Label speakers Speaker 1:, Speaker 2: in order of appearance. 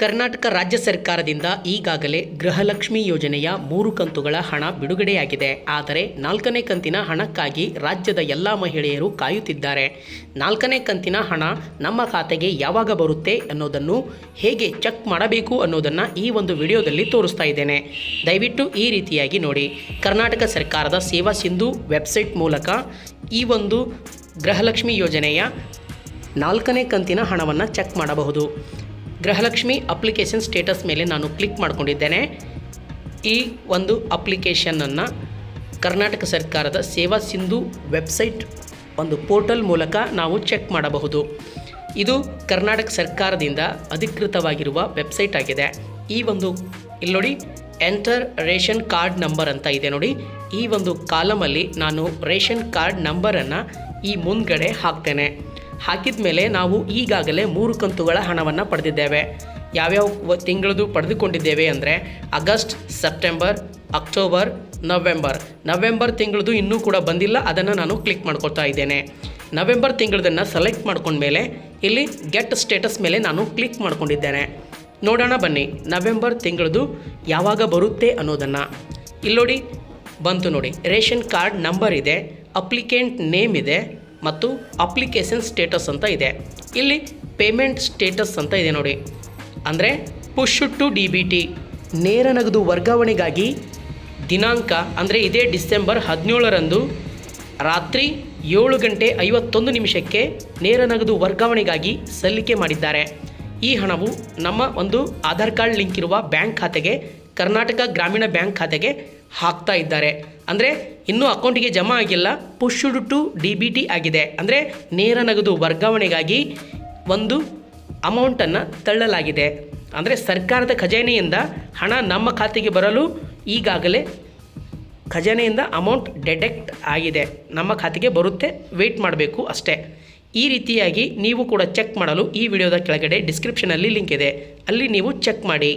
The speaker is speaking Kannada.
Speaker 1: ಕರ್ನಾಟಕ ರಾಜ್ಯ ಸರ್ಕಾರದಿಂದ ಈಗಾಗಲೇ ಗೃಹಲಕ್ಷ್ಮಿ ಯೋಜನೆಯ ಮೂರು ಕಂತುಗಳ ಹಣ ಬಿಡುಗಡೆಯಾಗಿದೆ. ಆದರೆ ನಾಲ್ಕನೇ ಕಂತಿನ ಹಣಕ್ಕಾಗಿ ರಾಜ್ಯದ ಎಲ್ಲ ಮಹಿಳೆಯರು ಕಾಯುತ್ತಿದ್ದಾರೆ. ನಾಲ್ಕನೇ ಕಂತಿನ ಹಣ ನಮ್ಮ ಖಾತೆಗೆ ಯಾವಾಗ ಬರುತ್ತೆ ಅನ್ನೋದನ್ನು, ಹೇಗೆ ಚೆಕ್ ಮಾಡಬೇಕು ಅನ್ನೋದನ್ನು ಈ ಒಂದು ವಿಡಿಯೋದಲ್ಲಿ ತೋರಿಸ್ತಾ ಇದ್ದೇನೆ. ದಯವಿಟ್ಟು ಈ ರೀತಿಯಾಗಿ ನೋಡಿ. ಕರ್ನಾಟಕ ಸರ್ಕಾರದ ಸೇವಾ ಸಿಂಧು ವೆಬ್ಸೈಟ್ ಮೂಲಕ ಈ ಒಂದು ಗೃಹಲಕ್ಷ್ಮಿ ಯೋಜನೆಯ ನಾಲ್ಕನೇ ಕಂತಿನ ಹಣವನ್ನು ಚೆಕ್ ಮಾಡಬಹುದು. ಗೃಹಲಕ್ಷ್ಮಿ ಅಪ್ಲಿಕೇಶನ್ ಸ್ಟೇಟಸ್ ಮೇಲೆ ನಾನು ಕ್ಲಿಕ್ ಮಾಡಿಕೊಂಡಿದ್ದೇನೆ. ಈ ಒಂದು ಅಪ್ಲಿಕೇಶನನ್ನು ಕರ್ನಾಟಕ ಸರ್ಕಾರದ ಸೇವಾ ಸಿಂಧು ವೆಬ್ಸೈಟ್ ಒಂದು ಪೋರ್ಟಲ್ ಮೂಲಕ ನಾವು ಚೆಕ್ ಮಾಡಬಹುದು. ಇದು ಕರ್ನಾಟಕ ಸರ್ಕಾರದಿಂದ ಅಧಿಕೃತವಾಗಿರುವ ವೆಬ್ಸೈಟ್ ಆಗಿದೆ. ಈ ಒಂದು ಇಲ್ಲಿ ನೋಡಿ ಎಂಟರ್ ರೇಷನ್ ಕಾರ್ಡ್ ನಂಬರ್ ಅಂತ ಇದೆ ನೋಡಿ. ಈ ಒಂದು ಕಾಲಮಲ್ಲಿ ನಾನು ರೇಷನ್ ಕಾರ್ಡ್ ನಂಬರನ್ನು ಈ ಮುಂದ್ಗಡೆ ಹಾಕ್ತೇನೆ. ಹಾಕಿದ ಮೇಲೆ ನಾವು ಈಗಾಗಲೇ ಮೂರು ಕಂತುಗಳ ಹಣವನ್ನು ಪಡೆದಿದ್ದೇವೆ. ಯಾವ್ಯಾವ ತಿಂಗಳದು ಪಡೆದುಕೊಂಡಿದ್ದೇವೆ ಅಂದರೆ August, September, October, November. November ತಿಂಗಳದು ಇನ್ನೂ ಕೂಡ ಬಂದಿಲ್ಲ, ಅದನ್ನು ನಾನು ಕ್ಲಿಕ್ ಮಾಡ್ಕೊಳ್ತಾ ಇದ್ದೇನೆ. ನವೆಂಬರ್ ತಿಂಗಳದನ್ನು ಸೆಲೆಕ್ಟ್ ಮಾಡ್ಕೊಂಡ್ಮೇಲೆ ಇಲ್ಲಿ ಗೆಟ್ ಸ್ಟೇಟಸ್ ಮೇಲೆ ನಾನು ಕ್ಲಿಕ್ ಮಾಡ್ಕೊಂಡಿದ್ದೇನೆ. ನೋಡೋಣ ಬನ್ನಿ, ನವೆಂಬರ್ ತಿಂಗಳದು ಯಾವಾಗ ಬರುತ್ತೆ ಅನ್ನೋದನ್ನು. ಇಲ್ಲಿ ನೋಡಿ ಬಂತು ನೋಡಿ. ರೇಷನ್ ಕಾರ್ಡ್ ನಂಬರ್ ಇದೆ, ಅಪ್ಲಿಕೆಂಟ್ ನೇಮ್ ಇದೆ ಮತ್ತು ಅಪ್ಲಿಕೇಶನ್ ಸ್ಟೇಟಸ್ ಅಂತ ಇದೆ. ಇಲ್ಲಿ ಪೇಮೆಂಟ್ ಸ್ಟೇಟಸ್ ಅಂತ ಇದೆ ನೋಡಿ. ಅಂದರೆ push to D B T, ನೇರ ನಗದು ವರ್ಗಾವಣೆಗಾಗಿ ದಿನಾಂಕ, ಅಂದರೆ ಇದೇ ಡಿಸೆಂಬರ್ ಹದಿನೇಳರಂದು ರಾತ್ರಿ ಏಳು ಗಂಟೆ ಐವತ್ತೊಂದು ನಿಮಿಷಕ್ಕೆ ನೇರ ನಗದು ವರ್ಗಾವಣೆಗಾಗಿ ಸಲ್ಲಿಕೆ ಮಾಡಿದ್ದಾರೆ. ಈ ಹಣವು ನಮ್ಮ ಒಂದು ಆಧಾರ್ ಕಾರ್ಡ್ ಲಿಂಕ್ ಇರುವ ಬ್ಯಾಂಕ್ ಖಾತೆಗೆ, ಕರ್ನಾಟಕ ಗ್ರಾಮೀಣ ಬ್ಯಾಂಕ್ ಖಾತೆಗೆ ಹಾಕ್ತಾ ಇದ್ದಾರೆ. ಅಂದರೆ ಇನ್ನೂ ಅಕೌಂಟಿಗೆ ಜಮಾ ಆಗಿಲ್ಲ pushed to D B T ಆಗಿದೆ. ಅಂದರೆ ನೇರ ನಗದು ವರ್ಗಾವಣೆಗಾಗಿ ಒಂದು ಅಮೌಂಟನ್ನು ತಳ್ಳಲಾಗಿದೆ. ಅಂದರೆ ಸರ್ಕಾರದ ಖಜಾನೆಯಿಂದ ಹಣ ನಮ್ಮ ಖಾತೆಗೆ ಬರಲು ಈಗಾಗಲೇ ಖಜಾನೆಯಿಂದ ಅಮೌಂಟ್ ಡೆಡೆಕ್ಟ್ ಆಗಿದೆ. ನಮ್ಮ ಖಾತೆಗೆ ಬರುತ್ತೆ ವೆಯ್ಟ್ ಮಾಡಬೇಕು ಅಷ್ಟೇ. ಈ ರೀತಿಯಾಗಿ ನೀವು ಕೂಡ ಚೆಕ್ ಮಾಡಲು ಈ ವಿಡಿಯೋದ ಕೆಳಗಡೆ ಡಿಸ್ಕ್ರಿಪ್ಷನಲ್ಲಿ ಲಿಂಕ್ ಇದೆ. ಅಲ್ಲಿ ನೀವು ಚೆಕ್ ಮಾಡಿ.